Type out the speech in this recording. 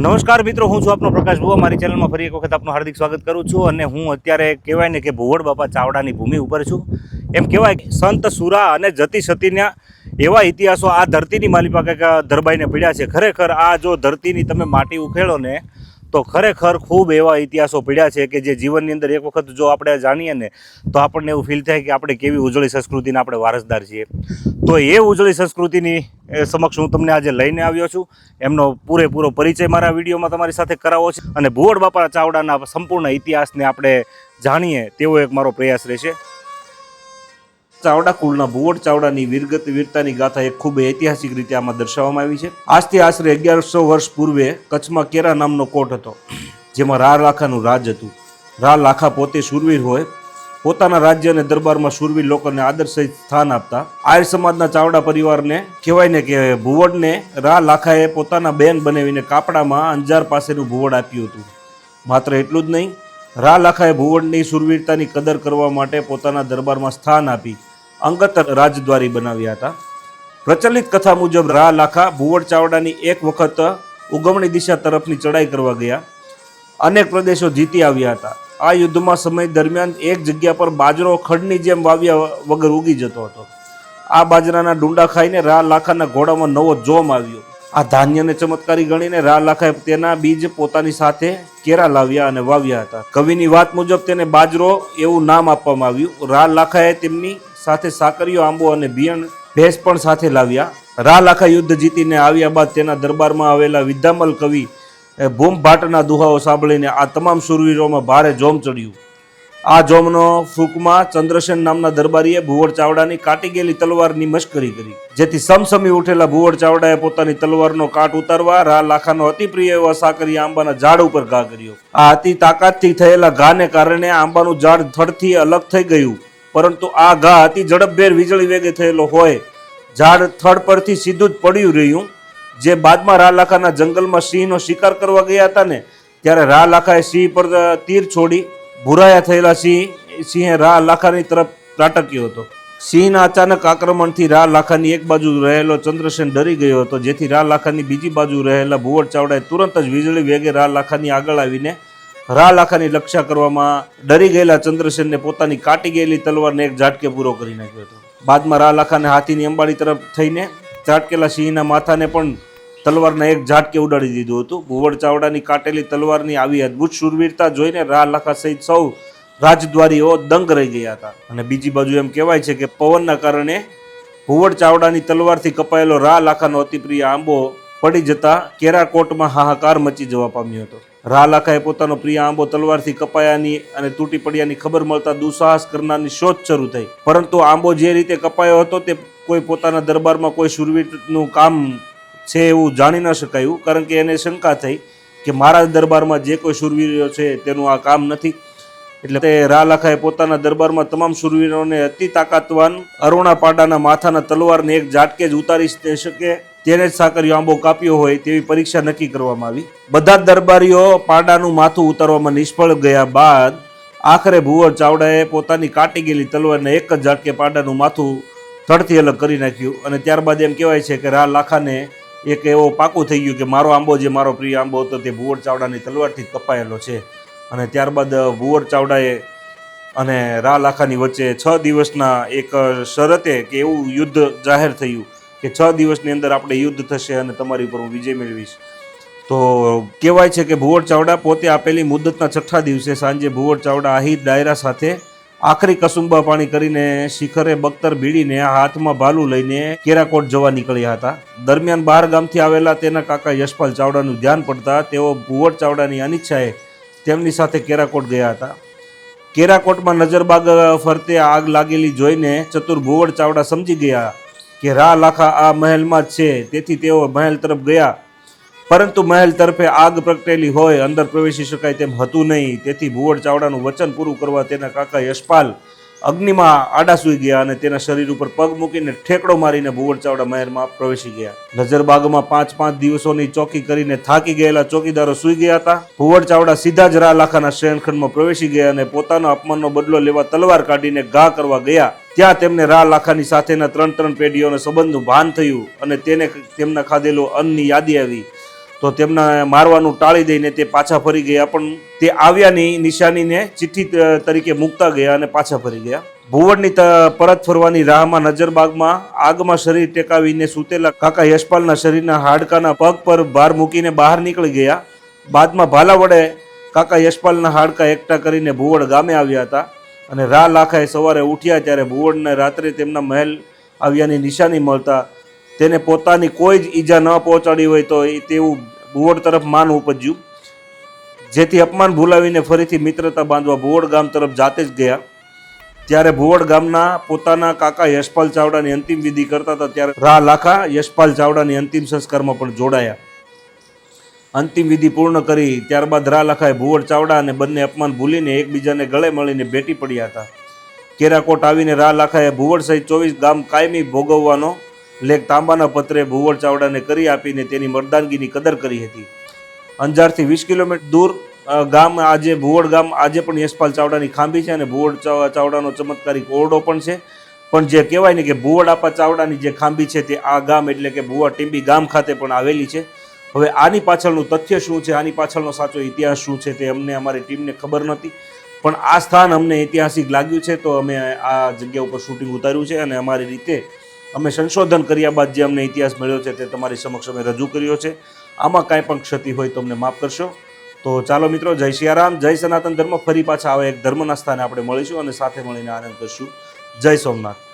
નમસ્કાર મિત્રો, હું છું આપનો પ્રકાશ ભુવા. મારી ચેનલમાં ફરી એક વખત આપનું હાર્દિક સ્વાગત કરું છું અને હું અત્યારે કહેવાય ને કે ભુવડ બાપા ચાવડાની ભૂમિ ઉપર છું. એમ કહેવાય કે સંત સુરા અને જતી સતીના એવા ઇતિહાસો આ ધરતીની માલી પાસે ધરબાઈને પીડ્યા છે. ખરેખર આ જો ધરતીની તમે માટી ઉખેડો ને તો ખરેખર ખૂબ એવા ઇતિહાસો પીડ્યા છે કે જે જીવનની અંદર એક વખત જો આપણે જાણીએ ને, તો આપણને એવું ફીલ થાય કે આપણે કેવી ઉજળી સંસ્કૃતિના આપણે વારસદાર છીએ. તો એ ઉજળી સંસ્કૃતિની સમક્ષ હું તમને આજે લઈને આવ્યો છું. એમનો પૂરેપૂરો પરિચય મારા વિડીયોમાં તમારી સાથે કરાવો છે. અને ભુવડ બાપા ચાવડાના સંપૂર્ણ ઇતિહાસને આપણે જાણીએ તેવો એક મારો પ્રયાસ રહેશે. ચાવડા કુળના ભુવડ, ચાવડાની વીરગત, વીરતાની ગાથા એક ખૂબ ઐતિહાસિક રીતે આમાં દર્શાવવામાં આવી છે. આજથી આશરે અગિયારસો વર્ષ પૂર્વે કચ્છમાં કેરા નામનો કોટ હતો, જેમાં રા લાખાનું રાજ હતું. રા લાખા પોતે શૂરવીર હોય, પોતાના રાજ્ય અને દરબારમાં શૂરવીર લોકોને આદર સહિત સ્થાન આપતા. આર્ય સમાજના ચાવડા પરિવારને કહેવાય ને કે ભુવડને રા લાખાએ પોતાના બેન બનાવીને કાપડામાં અંજાર પાસેનું ભુવડ આપ્યું હતું. માત્ર એટલું જ નહીં, રા લાખાએ ભુવડની શૂરવીરતાની કદર કરવા માટે પોતાના દરબારમાં સ્થાન આપી. અંગત રાજદ્વારી બનાવ્યા હતા. પ્રચલિત કથા મુજબ રા લાખા ભુવડ ચાવડાની એક વખત ઉગમણી દિશા તરફની ચડાઈ કરવા ગયા. અનેક પ્રદેશો જીતી આવ્યા હતા. આ યુદ્ધમાં સમય દરમિયાન એક જગ્યા પર બાજરો ખડની જેમ વાવ્યા વગર ઉગી જતો હતો. આ બાજરાના ડુંડા ખાઈને રા લાખાના ઘોડામાં નવો જોમ આવ્યો. આ ધાન્યને ચમત્કારી ગણીને રા લાખાએ તેના બીજ પોતાની સાથે કેરા લાવ્યા અને વાવ્યા હતા. કવિની વાત મુજબ તેને બાજરો એવું નામ આપવામાં આવ્યું. રા લાખાએ તેમની સાથે સાકરીઓ આંબો અને બિયણ ભેંસ પણ સાથે લાવ્યા. રા લાખા યુદ્ધ જીતીને આવ્યા બાદ તેના દરબારમાં આવેલા વિદ્યામલ કવિ બૂમ ભાટના દુહાઓ સાંભળીને આ તમામ સુરવીરોમાં ભારે જોમ ચડ્યું. આ જોમનો ફૂંકમાં ચંદ્રસેન નામના દરબારીએ ભુવડ ચાવડાની કાટી ગયેલી તલવારની મશ્કરી કરી. જેથી સમસમી ઉઠેલા ભુવડ ચાવડાએ પોતાની તલવારનો કાટ ઉતારવા રા લાખાનો અતિ પ્રિય એવા સાકરી આંબાના ઝાડ ઉપર ઘા કર્યો. આ અતિ તાકાતથી થયેલા ઘાને કારણે આંબાનું ઝાડ થડથી અલગ થઈ ગયું. પરંતુ આ ઘા અતિ ઝડપભેર વીજળી વેગે થયેલો હોય. ઝાડ થડ પરથી સીધું જ પડ્યું રહ્યું. જે બાદમાં રા લાખાના જંગલમાં સિંહનો શિકાર કરવા ગયા હતા ને, ત્યારે રા લાખાએ સિંહ પર તીર છોડી ભૂરાયા થયેલા સિંહ, સિંહે રા લાખાની તરફ ત્રાટક્યો હતો. સિંહના અચાનક આક્રમણથી રા લાખાની એક બાજુ રહેલો ચંદ્રસેન ડરી ગયો હતો. જેથી રા લાખાની બીજી બાજુ રહેલા ભુવર ચાવડાએ તુરંત જ વીજળી વેગે રા લાખાની આગળ આવીને રા લાખાની લક્ષા કરવામાં ડરી ગયેલા ચંદ્રસેનને પોતાની કાટી ગયેલી તલવારને એક ઝાટકે પૂરો કરી નાખ્યો હતો. બાદમાં રા લાખાને હાથીની અંબાડી તરફ થઈને ઝાટકેલા સિંહના માથાને પણ તલવારના એક ઝાટકે ઉડાડી દીધું હતું. ભુવડ ચાવડાની કાટેલી તલવારની આવી અદ્ભુત શૂરવીરતા જોઈને રા લાખા સહિત સૌ રાજદ્વારીઓ દંગ રહી ગયા હતા. અને બીજી બાજુ એમ કહેવાય છે કે પવનના કારણે ભુવડ ચાવડાની તલવારથી કપાયેલો રા લાખાનો અતિપ્રિય આંબો પડી જતા કેરાકોટમાં હાહાકાર મચી જવા પામ્યો હતો. રા લાખાએ પોતાનો પ્રિય આંબો તલવારથી કપાયાની અને તૂટી પડ્યાની ખબર મળતા દુસાહસ કરનારની શોધ શરૂ થઈ. પરંતુ આંબો જે રીતે કપાયો હતો તે કોઈ પોતાના દરબારમાં કોઈ શૂરવીરનું કામ છે એવું જાણી ન શકાયું કારણ કે એને શંકા થઈ કે મારા દરબારમાં જે કોઈ શૂરવીરો છે તેનું આ કામ નથી. એટલે તે રા લાખાએ પોતાના દરબારમાં તમામ શૂરવીરોને અતિ તાકાતવાન અરુણા પાડાના માથાના તલવારને એક ઝાટકે જ ઉતારી શકે, તેને જ સાકરિયો આંબો કાપ્યો હોય તેવી પરીક્ષા નક્કી કરવામાં આવી. બધા જ દરબારીઓ પાડાનું માથું ઉતારવામાં નિષ્ફળ ગયા બાદ આખરે ભુવર ચાવડાએ પોતાની કાટી ગયેલી તલવારને એક જ ઝાટકે પાડાનું માથું થડથી અલગ કરી નાખ્યું. અને ત્યારબાદ એમ કહેવાય છે કે રા લાખાને એક એવો પાકું થઈ ગયું કે મારો આંબો જે મારો પ્રિય આંબો હતો તે ભુવર ચાવડાની તલવારથી કપાયેલો છે. અને ત્યારબાદ ભુવર ચાવડાએ અને રા લાખાની વચ્ચે છ દિવસના એક શરતે કે એવું યુદ્ધ જાહેર થયું કે છ દિવસની અંદર આપણે યુદ્ધ થશે અને તમારી ઉપર હું વિજય મેળવીશ. તો કહેવાય છે કે ભુવડ ચાવડા પોતે આપેલી મુદતના છઠ્ઠા દિવસે સાંજે ભુવર ચાવડા અહિત ડાયરા સાથે આખરી કસુંબા પાણી કરીને શિખરે બખ્તર ભીડીને હાથમાં ભાલું લઈને કેરાકોટ જવા નીકળ્યા હતા. દરમિયાન બહાર ગામથી આવેલા તેના કાકા યશપાલ ચાવડાનું ધ્યાન પડતા તેઓ ભુવટ ચાવડાની અનિચ્છાએ તેમની સાથે કેરાકોટ ગયા હતા. કેરાકોટમાં નજરબાગ ફરતે આગ લાગેલી જોઈને ચતુર ભુવડ ચાવડા સમજી ગયા કે રા લાખા આ મહેલમાં જ છે. તેથી તેઓ મહેલ તરફ ગયા પરંતુ મહેલ તરફે આગ પ્રગટેલી હોય, અંદર પ્રવેશી શકાય તેમ હતું નહીં. તેથી ભુવડ ચાવડાનું વચન પૂરું કરવા તેના કાકા યશપાલ અગ્નિમાં આડા સૂઈ ગયા અને તેના શરીર ઉપર પગ મૂકીને ઠેકડો મારીને ભુવડ ચાવડા મહેલમાં પ્રવેશી ગયા. નજરબાગમાં પાંચ પાંચ દિવસોની ચોકી કરીને થાકી ગયેલા ચોકીદારો સૂઈ ગયા હતા. ભુવડ ચાવડા સીધા જ રા લાખાના શયનખંડમાં પ્રવેશી ગયા અને પોતાનો અપમાનનો બદલો લેવા તલવાર કાઢીને ઘા કરવા ગયા. ત્યાં તેમને રા લાખાની સાથેના ત્રણ ત્રણ પેઢીઓના સંબંધનું ભાન થયું અને તેને તેમના ખાધેલું અન્નની યાદી આવી. તો તેમના મારવાનું ટાળી દઈને તે પાછા ફરી ગયા, પણ તે આવ્યાની નિશાનીને ચિઠ્ઠી તરીકે મૂકતા ગયા અને પાછા ફરી ગયા. ભુવનની પરત ફરવાની રાહમાં નજરબાગમાં આગમાં શરીર ટેકાવીને સૂતેલા કાકા યશપાલના શરીરના હાડકાના પગ પર ભાર મૂકીને બહાર નીકળી ગયા. બાદમાં ભાલા વડે કાકા યશપાલના હાડકા એકઠા કરીને ભુવડ ગામે આવ્યા હતા અને રા લાખાએ સવારે ઉઠ્યા ત્યારે ભુવડને રાત્રે તેમના મહેલ આવ્યાની નિશાની મળતા તેને પોતાની કોઈ જ ઈજા ન પહોંચાડી હોય તો તેવું ભુવડ તરફ માન ઉપજ્યું. જેથી અપમાન ભૂલાવીને ફરીથી મિત્રતા બાંધવા ભુવડ ગામ તરફ જાતે જ ગયા. ત્યારે ભુવડ ગામના પોતાના કાકા યશપાલ ચાવડાની અંતિમ વિધિ કરતા હતા. ત્યારે રા લાખા યશપાલ ચાવડાની અંતિમ સંસ્કારમાં પણ જોડાયા. અંતિમ વિધિ પૂર્ણ કરી ત્યારબાદ રા લાખાએ ભુવડ ચાવડા અને બંને અપમાન ભૂલીને એકબીજાને ગળે મળીને ભેટી પડ્યા હતા. કેરાકોટ આવીને રા લાખાએ ભુવડ સહિત ચોવીસ ગામ કાયમી ભોગવવાનો લેખ તાંબાના પત્રે ભુવડ ચાવડાને કરી આપીને તેની મરદાનગીની કદર કરી હતી. અંજારથી વીસ કિલોમીટર દૂર ગામ આજે ભુવડ ગામ આજે પણ યશપાલ ચાવડાની ખાંભી છે અને ચાવ- ચાવડાનો ચમત્કારિક ઓરડો પણ છે. પણ જે કહેવાય ને કે ભુવડ આપા ચાવડાની જે ખાંભી છે તે આ ગામ એટલે કે ભુવા ટીંબી ગામ ખાતે પણ આવેલી છે. હવે આની પાછળનું તથ્ય શું છે? આની પાછળનો સાચો ઇતિહાસ શું છે તે અમને અમારી ટીમને ખબર નહોતી. પણ આ સ્થાન અમને ઐતિહાસિક લાગ્યું છે તો અમે આ જગ્યા ઉપર શૂટિંગ ઉતાર્યું છે અને અમારી રીતે અમે સંશોધન કર્યા બાદ જે અમને ઇતિહાસ મળ્યો છે તે તમારી સમક્ષ અમે રજૂ કર્યો છે. આમાં કાંઈ પણ ક્ષતિ હોય તો અમને માફ કરશો. તો ચાલો મિત્રો, જય સિયારામ જય સનાતન ધર્મ. ફરી પાછા આવે એક ધર્મના સ્થાને આપણે મળીશું અને સાથે મળીને આનંદ કરશું. જય સોમનાથ.